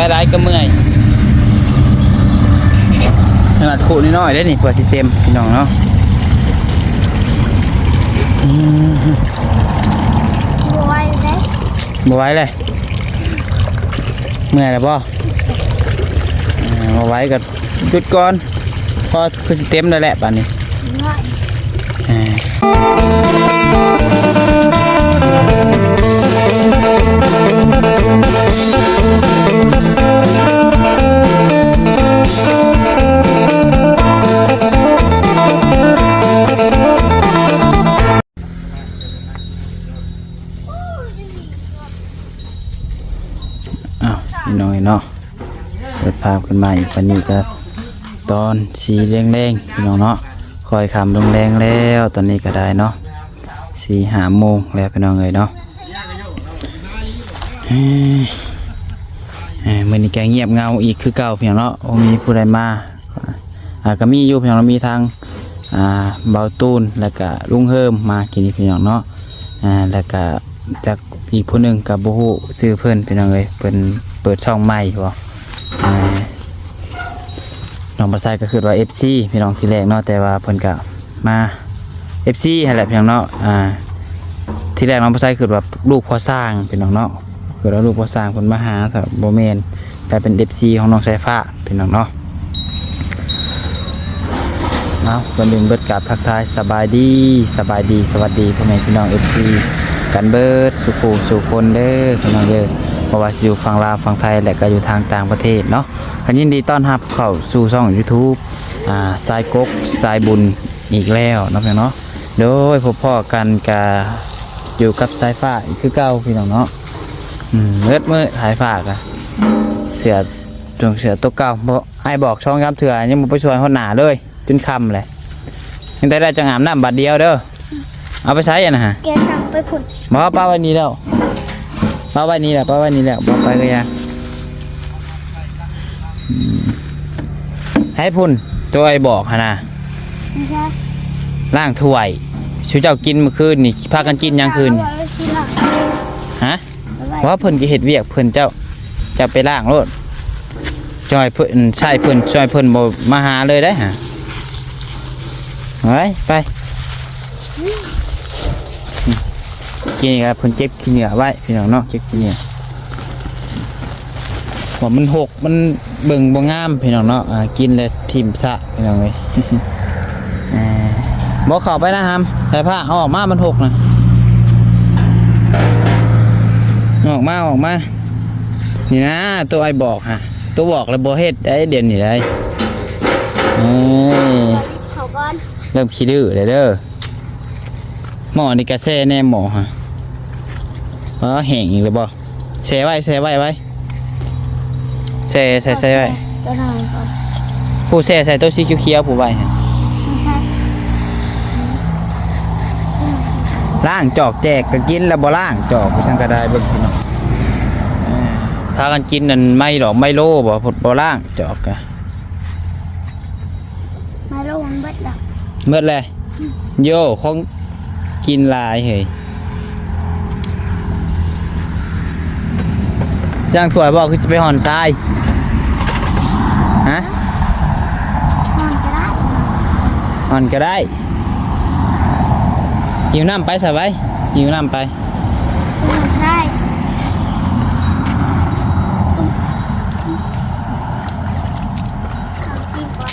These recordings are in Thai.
ว้ร้ายก็เมื่อยขนาดขู่น้อยๆได้นี่กว่าสิเต็มพี่น้องเนาะอืมบวยเลยบ่ไหว้เลยเมื่อยแล้วบ่อ่าบ่ไหว้ก็หยุดก่อนพอคือสิเต็มแล้วแหละป่านนี้ อ้าวพี่น้อยเนาะเปิดภาพขึ้นมาอีกวันนี้ก็ตอนสีแดงๆพี่น้องเนาะคอยคำลงแรงแล้วตอนนี้ก็ได้เนาะสีหาโมงแล้วพี่น้องเลยเนาะเอ้ยเมื่อนี้แกเงียบเงาอีกคือเก่าเพียงเนาะโอ้มีผู้ใดมาอ่าก็มีอยู่เพียงเรามีทางอ่าเบาตูนแล้วก็ลุงเฮิมมากินนี่พี่น้องเนาะอ่าแล้วก็จากอีกผู้หนึ่งกับบุหูซื้อเพิ่อนพี่น้องเลยเพิ่น เปิดช่องใหม่บ่อ่าน้องปลาไซก็คือว่า FC พี่น้องที่แรกเนาะแต่ว่าเพิ่นก็มา FC ให้แหละพี่น้องเนาะอ่าที่แรกน้องปลาไซคือว่าลูกพ่อสร้างพี่น้องเนาะคือว่าลูกพ่อสร้างเพิ่นมาหาแต่บ่แม่นแต่เป็น FC ของน้องสายฟ้าพี่น้องเนาะเนาะก่อนอื่นเบิดกราบทักทายสบายดีสบายดีสวัสดีพ่อแม่พี่น้อง FC กันเบิดสุขูสุคนเด้อพี่น้องเด้อ เพราะว่าสิอยู่ฝั่งลาวฝั่งไทยและก็อยู่ทางต่างประเทศเนาะกันยินดีต้อนรับเข้าสู่ช่อง YouTube อ่าสายกกสายบุญอีกแล้วเนาะพี่น้องเนาะโดยพบพ่อกันกาอยู่กับสายฟ้าอีกคือเก่าพี่น้องเนาะอืมเมื่อเมื่อสายฟ้ากะเสือจงเสือตัวเก่าบ่ให้บอกช่องย้ำเถื่อยังบ่ไปช่วยหดหนาเลยจนคำเลยยังได้ได้จังอามน้ำบัดเดียวเด้อเอาไปใช้อะนะฮะแกกลับไปผุดมาป้าไว้นี้แล้ว ป้าไว้นี้แหละป้าไว้นี้แล้วป้าไปก็ยังอืมให้พุ่นตัวไอ้บอกฮะนะไม่ใช่ล่างถ้วยชูเจ้ากินเมื่อคืนนี่พากันกินยังคืนนี่เอาไว้ทีหลังฮะเอาไว้เพราะว่าเพิ่นก็เฮ็ดเวียกเพิ่นเจ้าจะไปล่างโลดจอยเพิ่นใช่เพิ่นจอยเพิ่นบ่มาหาเลยได้ฮะไปไป กินครับเพิ่นเจ็บขี้เหงื่อไว้พี่น้องเนาะเจ็บขี้เหงื่อว่ามันหกมันเบิ่งบ่งามพี่น้องเนาะอ่ากินเลยทิ่มซะพี่น้องเอ้ยอ่าบ่เข้าไปนะฮัมแต่ผ้าเอาออกมามันหกนะออกมาออกมา นี่นะตัวไอ้บอกฮะตัวบอกแล้วโบเฮ็ดได้เด่นนี่ได้เอ้ยเขาก่อนเริ่มขี้ดื้อเลยเด้อหมอนี่กระแซ่แน่หมอฮะ เพราะแห้งอีกแล้วบ่แซ่ไว้แซ่ไว้ไว้แซ่ใส่ใส่ไว้จะทำก่อนผู้แซ่ใส่ตัวสีเขียวๆผู้ไว้ฮะไม่ใช่ล้างจอกแจกก็กินแล้วบ่ล้างจอกผู้สังกระไดเบิ่งพี่น้องเอ้ยพากันกินนั่นไม่ดอกไม่โลบ่พดบ่ล้างจอกกะไม่รู้มันเบิดหรอกเมื่อเลยโย่ของกินหลายเฮ้ย ย่างถั่วบอกคือจะไปห่อนทรายฮะนอนก็ได้ห่อนก็ได้หิวน้ำไปสบายหิวน้ำไปไม่ใช่เขากินก่อน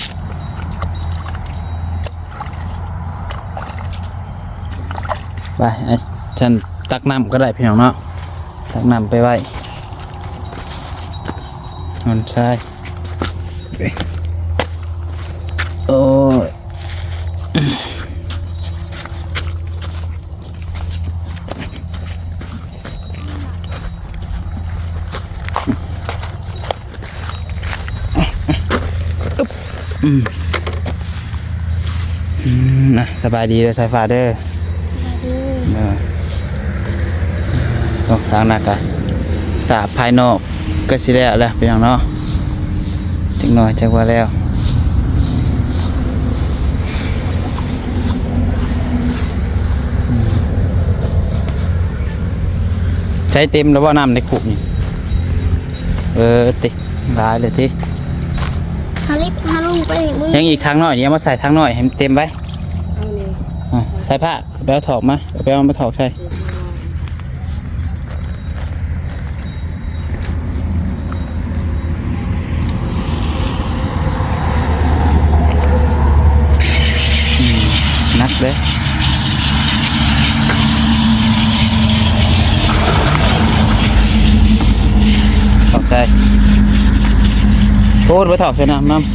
ไปไอ้ฉันตักน้ำก็ได้พี่น้องเนาะตักน้ำไปไว้ ห่อนทรายเอ้ยโอ้ยอืมอืมนะสบายดีเลยสายฟ้าเด้อสวัสดีเด้อโอ้ทางหนักอะสาบภายนอก ก็สิแล้วแหละเป็นอย่างเนาะจังหน่อยจักว่าแล้วอืมใช้เต็มแล้วว่าน้ำในขุนี่เออติร้ายเลยทีฮาริปฮาลุงไปมือยังอีกทางหน่อยเดี๋ยวมาใส่ทางหน่อยให้มันเต็มไว้เอาเลยอะใส่ผ้าไปเอาถอกมาเอาไปเอามาถอกใช่อืมนัก เลยถอกใช่โอ้ยไปถอกใช่น้ำน้ำ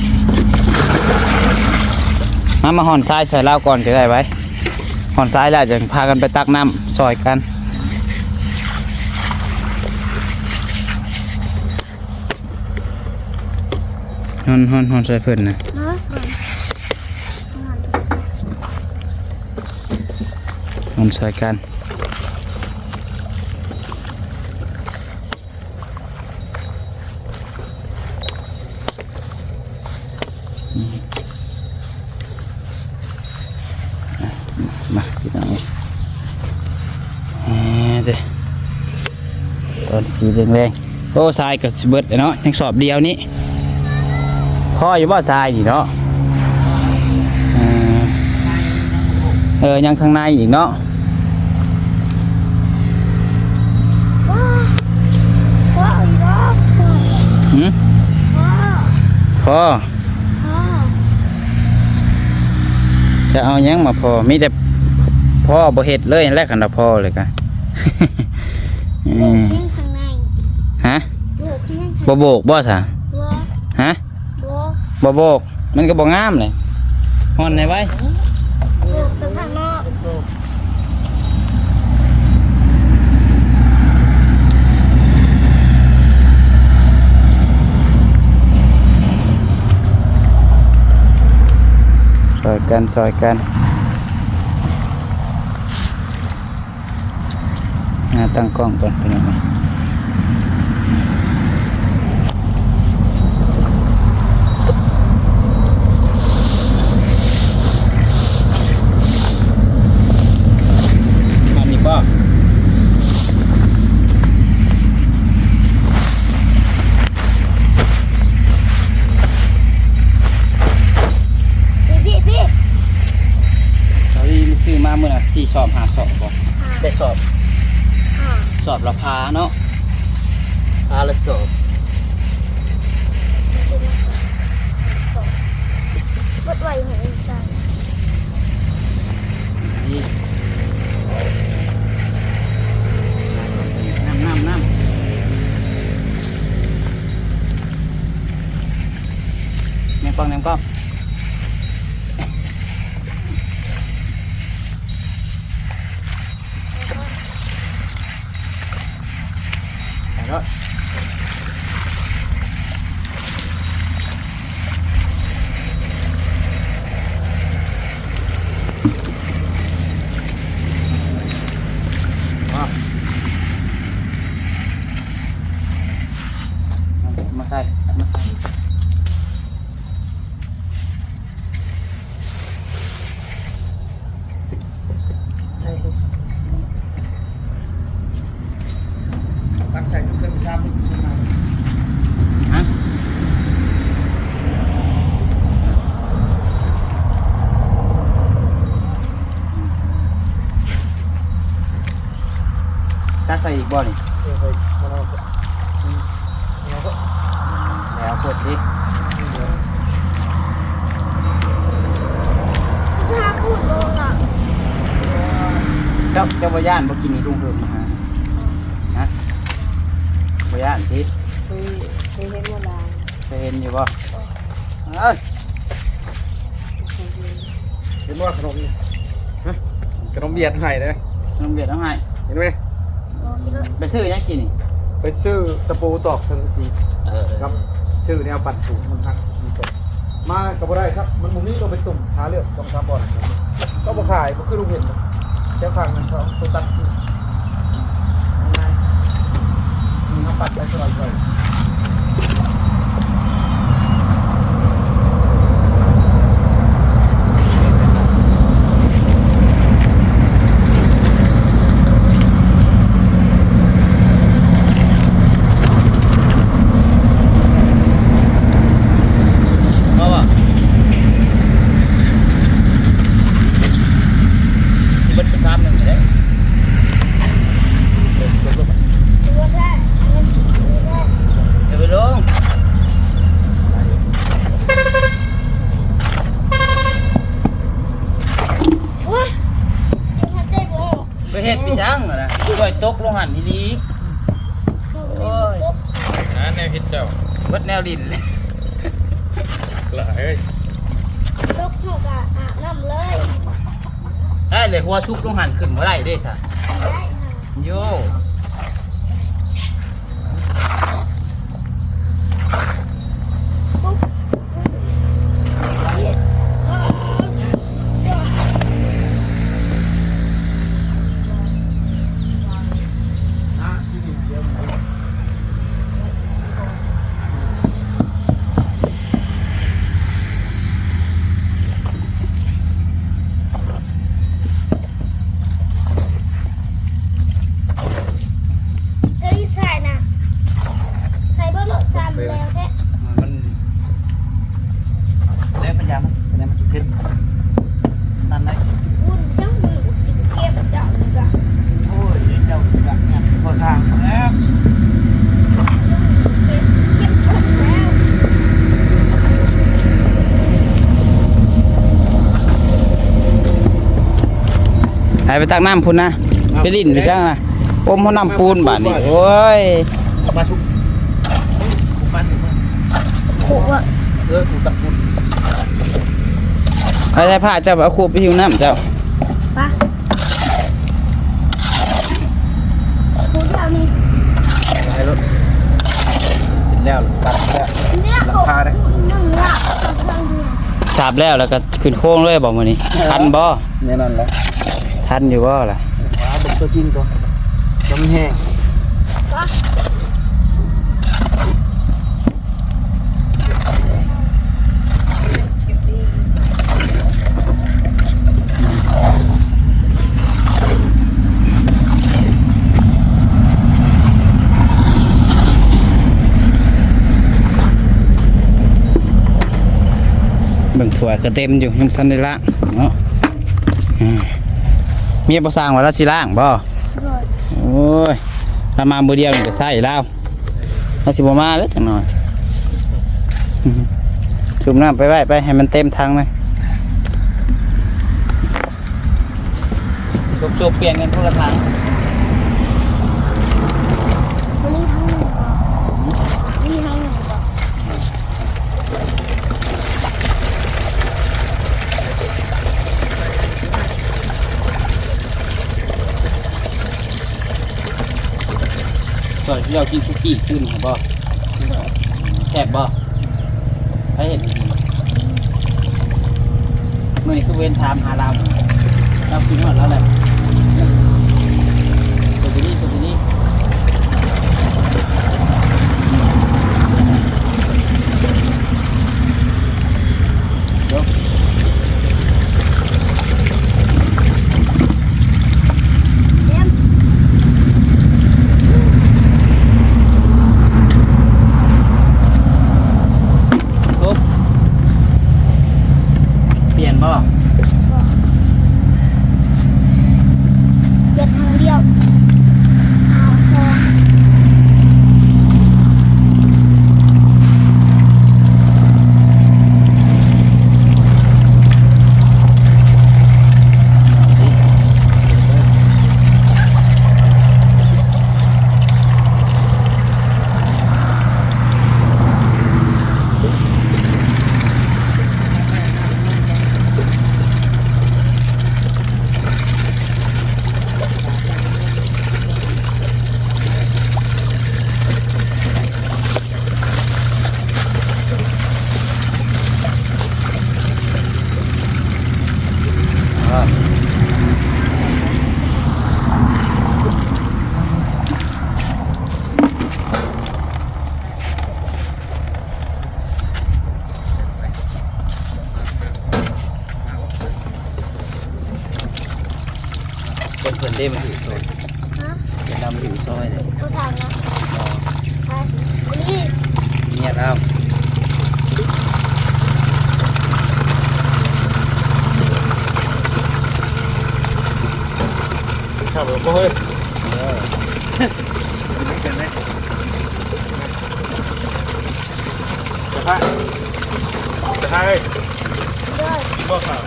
มามาหอนซ้ายซอยเล่าก่อนจะได้ไว้ห่อนซ้ายแล้วจะพากันไปตักน้ำซอยกันหอนหอนหอนใส่เพิ่นนะ เนาะหอนซอยกันมาพี่น้องเอ้ยเด้ตอนสีแรงๆโอ้ทรายกับเบิดเนาะยังสอบเดียวนี้พ่ออยู่บ่ทรายอีกเนาะเออยังทางในอีกเนาะ ว้าว้าวอีกรอบสวย หืมว้าวพ่อว้าวจะเอาหยังมาพอมีแต่พ่อบ่เฮ็ดเลยแรกกันละพ่อเลยกะอืลูกมเลี้ยงข้างในฮะลูกเลี้ยงข้างบ่โบกบ่ซะวัวฮะวัวบ่โบกมันก็บ่งามเลยฮอนในไว้ ลูกตัวข้างนอก ซอยกันซอยกันงาตั้งกล้องก่อนเป็นยังไงมันนี่บ่ พี่พี่พี่ เราดีมันซื้อมาเมื่อน่ะสี่สอบหาสอบบ่ได้สอบ อ่า สอบ ละพาเนาะพาละสอบบดไว้ให้อีกใจนี่น้ำน้ำน้ำแมงกองแมงกองไปรถมาใส่มาใส่ใช่ลูก ตั้งใจจะเป็นการเป็นขึ้นมา ฮะตัก ใส่อีกบ่นี่เออไปมาเราก็อืมเราก็แล้วกดสิถ้าพูดโดนอะเจ้าเจ้าบ่ย่านบ่กินนี่ลุงเพิ่มมาหาฮะบ่ย่านสิเคยเคยเห็นโบราณเคยเห็นอยู่บ่เอ้ยเคยเห็นเห็นว่าขนมนี่ฮะขนมเบียดไห้เลยลุงเบียดเอาให้เห็นไหมโดนเยอะ ไปซื้อหยังกินนี่ไปซื้อตะปูตอกสังกะสีเออครับซื้อแนวปั่นสูงมันทักมันตกอมากับบ่ได้ครับ มันมุมนี้เราไปตุ่มหาเลือกสองสามบอลก็บ่ขายบ่คือลุงเห็นเจ้าข้างนั้นเขาตัวตัดที่ง่ายๆมีเขาปัดไปสบายๆ เพราะว่าสิเบิดตามหนึ่งเลย ตัวแรกอันนี้ตัวแรก เดี๋ยวไปลง ว้าถ้าเจ๊บอก ไปเฮ็ดไปจังอะนะช่วยตกลงหันดีๆโอ้ย นะแนวคิดเจ้า เบิดแนวดินเลย หลายเอ้ย ตกเท่ากับอาบน้ำเลย ได้เลยหัวชุก ลงหันขึ้นมาได้เด้สะได้ค่ะโย เอ้ยใส่น่ะใส่เบอร์รถซ้ำแล้วแท้ มันแล้วปัญญามันปัญญามันจุดขึ้นนั่นได้ วุ่นจังมือสิเก็บเจ้าดีกว่า โอ้ยเจ้าแบบเนี้ยพอทางแล้ว เก็บเก็บหมดแล้ว หายไปตักน้ำพุ่นนะไปลิ้นไปช่างนะอมเขาน้ำปูนบาดนี้โอ้ยมาชุบมาชุบมาโหอะเออถูกตักคุณเอาใช้ผ้าเจ้าเอาคูไปหิวน้ำเจ้าปะหูเดียวนี่หลายรถกินแล้วตัดแล้วเนี่ยราคาเด้หนึ่งละสองเครื่องเดียวสาบแล้วแล้วก็ขึ้นโค้งเลยบอกมานี่ทันบ่แน่นอนแล้ว ทันอยู่บ่ล่ะหาบุกตัวจริงก่อนจำแห้งปะเบิ่งถั่วก็เต็มอยู่ยังทันได้ล้างเนาะอืม เมียบ่สร้างว่าเราสิล้างบ่โดยโอ้ยถ้ามามือเดียวนี่ก็ใส่แล้วเราสิบ่มาเลยจังหน่อยอืมชุบน้ำไปไว้ไปให้มันเต็มถังเลยชุบๆเปลี่ยนกันทุกละถัง วันนี้ทั้งหนึ่งก่อนวันนี้ทั้งหนึ่งก่อน ก่อนที่เรากินซุกี้ขึ้นครับบ่แคบบ่ใครเห็นเมื่อคือเว้นทามหาเราเรากินหมดแล้วแหละ เป็นเพิ่นได้มาอยู่ซอยฮะจะนำมาอยู่ซอยเลยตัวทางนะไปนี่เมียเราข้าวแบบเฮ้ยจะพาจะพาเฮ้ยเด้อกินบ่ข้าว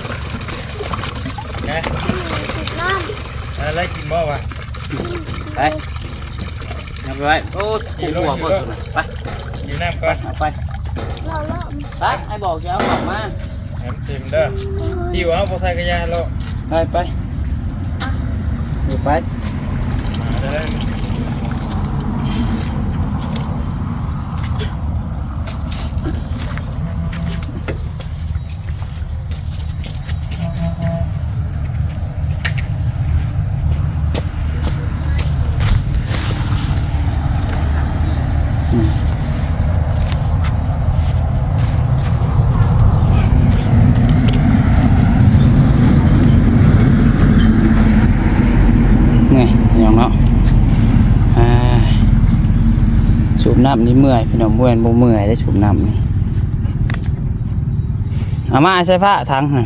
ไงติดน้ำ อะไรกินบ่วะไปนำไปไว้โอ้กูหัวเพิ่นน่ะไปกินน้ำก่อนเอาไปเราเล่าไปไอ้บอกจะเอาออกมาน้ำเต็มเด้อที่ว่าบ่ใส่กระยาแล้วไปไปเดี๋ยวไป จะได้ ไงอย่างเนาะอ่าสูบน้ำนี่เมื่อยพี่น้องเมื่อยบ่เมื่อยได้สูบน้ำนี่เอามาใส่ผ้าทั้งหั่น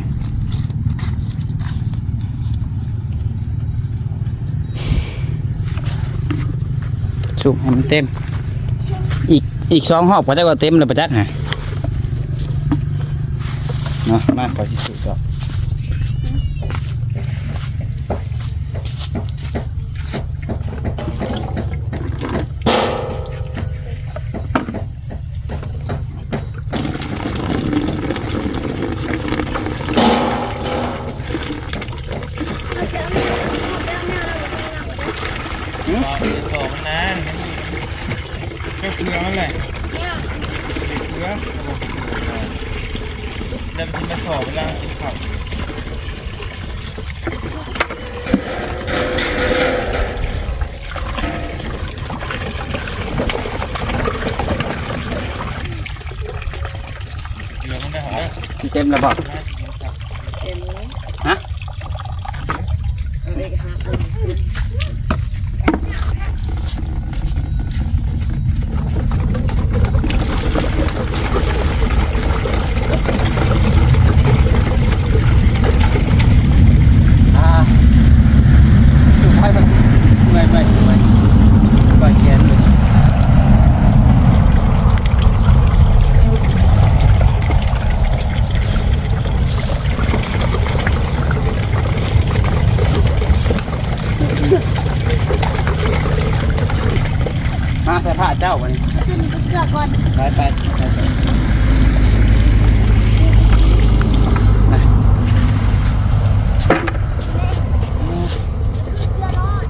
สูบให้มันเต็ม อีกอีกสองหอบก็จะก็เต็มเลยประจักษ์ฮะเนาะมาขอสิสูบต่อเราจะเอาแม่เอาแม่เอาแม่เรา รอเดี๋ยวโตมันนานแค่เกลือมันเลย เนี่ย เกลือ เดิมที่มาสอบเวลากินข้าวเกลือมันได้หอมเต็มแล้วบอก เต็มเลย ฮะ เอาอีกห้าคน อ่าสูบไปมันเมื่อยไปสูบไปไปแขนเลยมาใส่ผ้าเจ้าวันนี้ ขึ้นไปเกลือก่อน ไปไปไปใส่นะ เกลือน้อย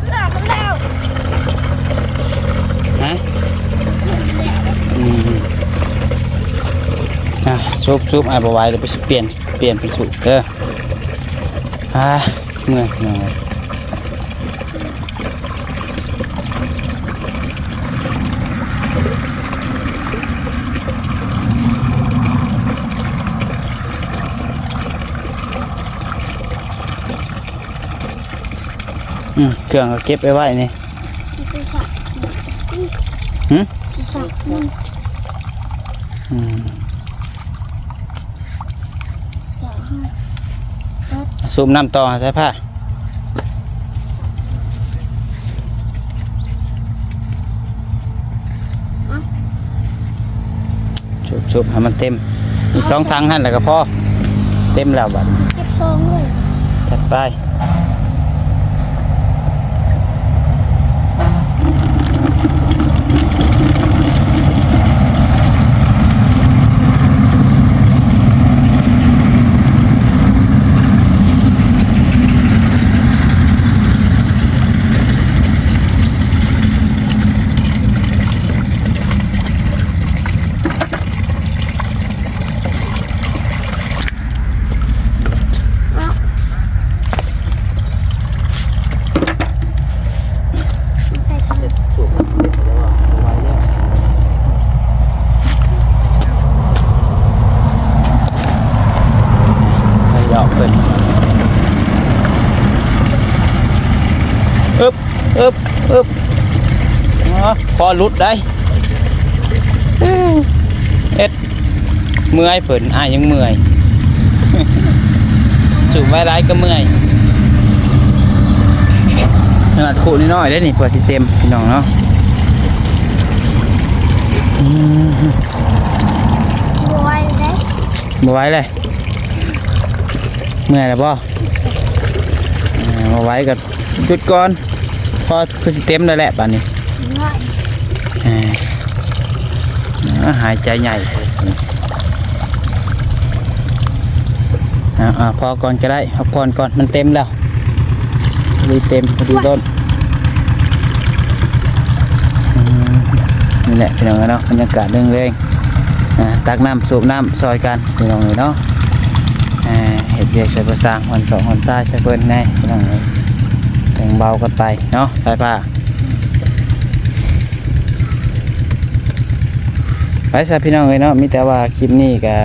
เกลือมันแล้ว ฮะอืมอะ ซุบซุบไอ้บไหวายเดี๋ยวไปเปลี่ยนเปลี่ยนเป็นสูบเด้ออ่าเมื่อยเมื่อยอืมเครื่องก็เก็บไปไว้นี่ไปสักหืม ไปสักมัน อืม สอง ห้าสูบน้ำต่อใส่ผ้าสูบสูบให้มันเต็ม อีกสองทางหั่นแล้วก็พอ เต็มแล้วบัดเก็บซองเลยจัดไป อึ๊บอ๋อพอรุดได้เอ้ยเอ็ดเมื่อยเผินอ้ายยังเมื่อยสูบไว้ร้ายก็เมื่อยขนาดขู่นิดหน่อยได้นี่เพื่อสิเต็มพี่น้องเนาะอืมบวยเลยบ่ไหว้เลยเมื่อยแล้วบ่อ่าบ่ไหว้ก็หยุดก่อน พอคือสิเต็มแล้วแหละป่านนี้ง่ายอ่าอ่าหายใจใหญ่อ่าอ่าพอก่อนก็ได้พักผ่อนก่อนมันเต็มแล้วพอดีเต็มพอดีล้นอืมนี่แหละพี่น้องเนาะบรรยากาศเรื่องเร่งๆอ่าตักน้ำสูบน้ำซอยกันพี่น้องเลยเนาะอ่าเห็ดเรียกใช้ประสร้างวันสองวันใต้ใช้เพิ่นแน่พี่น้องเลย่งเบากันไปเนาะสายผ้าไปซะพี่น้องเอ้ยเนาะมีแต่ว่าคลิปนี้ก็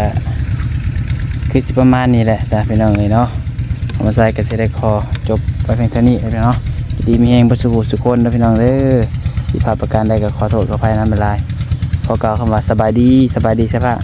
คือสิประมาณนี้แหละซะพี่น้องเอ้ยเนาะเอามาใส่ก็สิไดคอจบไปเพียงเท่านี้เลยเนาะดีมีแฮงบ่สุขสุขคนเด้อพี่น้องเด้อที่พาประการใดก็ขอโทษขออภัยนำเวลาขอกล่าวคำว่าสบายดีสบายดีใช่ปะ